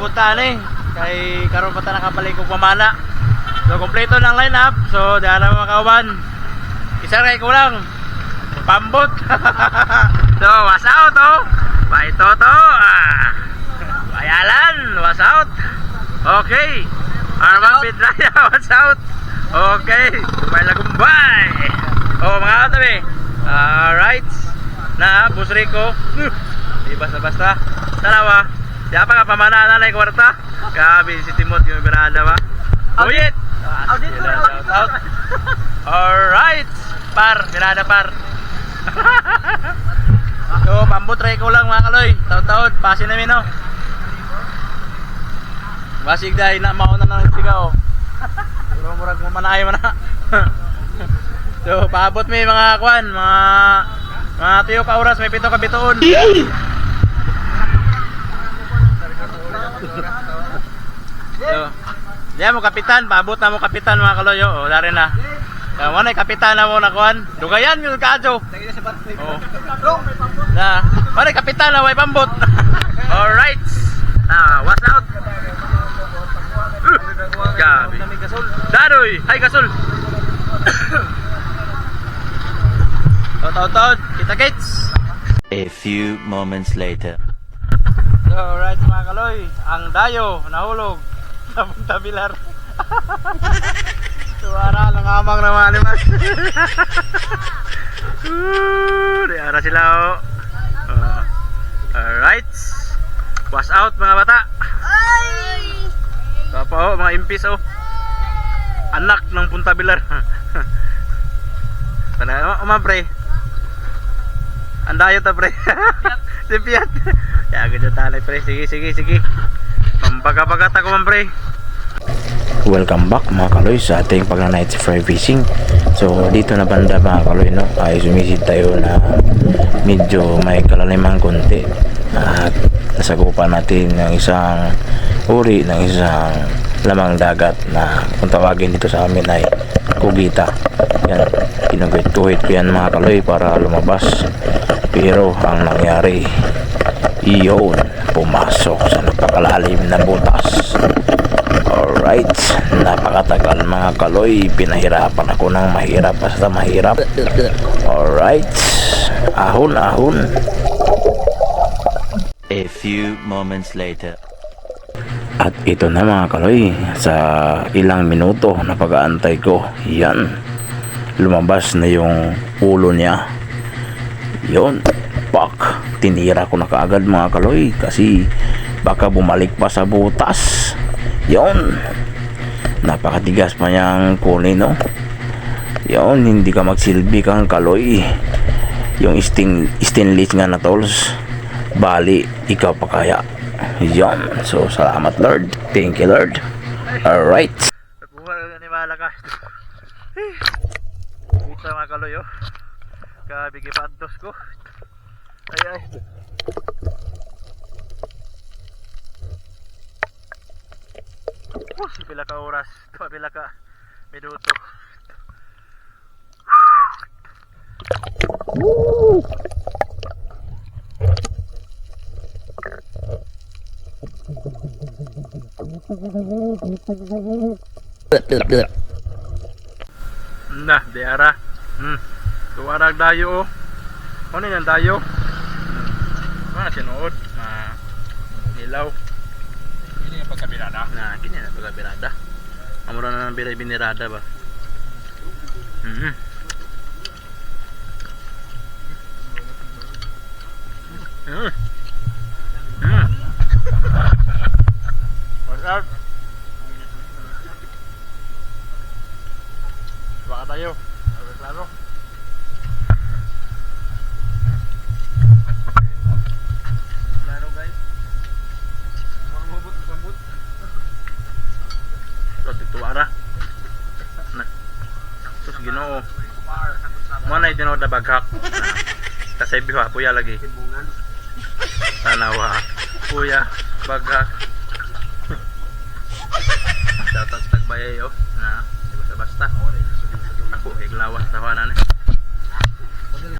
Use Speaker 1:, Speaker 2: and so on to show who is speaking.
Speaker 1: paabot ta ni. Kay karon pa ta nakabalik og pamana. So kompleto ng lineup. So dara mga kauban. Isa kay kulang. Pambot. so was out oh. Bye Toto. Ah. Bayalan, was out. Okay. Arman Pidraya, was out. Okay. May lagumbay. Oh, mga katabi. Alright. Na, Bus Rico. Basta-basta. Dalawa. Di pa ka pamana na na kwarta. Grabe si Timot yung birada ba? Uyit!
Speaker 2: Audit
Speaker 1: Shout out. Alright. Par, birada par. so, pambot try ko lang mga kaloy. Taon-taon, pasin namin no. Basig dahil na mauna na ng sigaw. Pero murag mamanahay man na. so, paabot may mga kwan, mga mga tuyo ka oras, may pito ka bituon. So, diyan mo kapitan, paabot na mo kapitan mga kaloyo. O, dari na. Mo na kapitan na mo na kwan. Dugayan yung kadyo. Oo. Na, na kapitan na way pambot. Alright. Ah, what's out? Uh, Gabi. Daroy, hi Gasol. Taon-taon, kita kits.
Speaker 3: A few moments later.
Speaker 1: So, right mga kaloy, ang dayo nahulog sa Punta Bilar. Suara lang amang na mga limas. Uh, di ara sila oh. Uh, alright. Was out mga bata. Papa oh, mga impis oh. Anak ng Punta Bilar. Tana, oh, pre. Andayo ta pre. si Piat. Ya ganda tanay pre. Sige, sige, sige. Pampaga-pagat ako man pre.
Speaker 4: Welcome back mga kaloy sa ating pag-night fry fishing So dito na banda mga kaloy no ay sumisid tayo na medyo may kalaliman konti At nasagupan natin ng isang uri ng isang lamang dagat na kung tawagin dito sa amin ay kugita Yan, kinuguit-kuhit ko yan mga kaloy para lumabas Pero ang nangyari iyon pumasok sa napakalalim na butas Alright, napakatagal mga kaloy, pinahirapan ako ng mahirap basta mahirap. Alright, ahon ahon.
Speaker 3: A few moments later.
Speaker 4: At ito na mga kaloy, sa ilang minuto na pag-aantay ko, yan, lumabas na yung ulo niya. Yon, pak, tinira ko na kaagad mga kaloy kasi baka bumalik pa sa butas. Yon, napakatigas pa niyang kunin no. Yon, hindi ka magsilbi kang kaloy. Yung sting, stainless nga na tools, bali, ikaw pa kaya. Yon, so salamat Lord. Thank you Lord. Alright.
Speaker 1: Nakuha ni Malaka. Kita mga kaloy oh. Kabigi pantos ko. Ay ay. Oh, si pila ka oras, pila ka minuto. Na, di ara. Hmm. Tuwarag dayo oh. Ano yan dayo? Hmm. Ah, sinuod. Ah, ilaw.
Speaker 2: Ini yung pagkabirada.
Speaker 1: Na, ganyan na pagka birada. Amura na ng biray binirada ba? Mhm. Mm. Up? Baka tayo. Agad klaro. Klaro guys. Mga mabot, mabot. So, dito ara. Na. Sus Ginoo. Mo na itinood na baghak. Kasi biwa puya lagi. Tanawa. Puya baghak. Shoutout sa tagbayay yo. Na, di basta basta. Ako higlawas tawanan.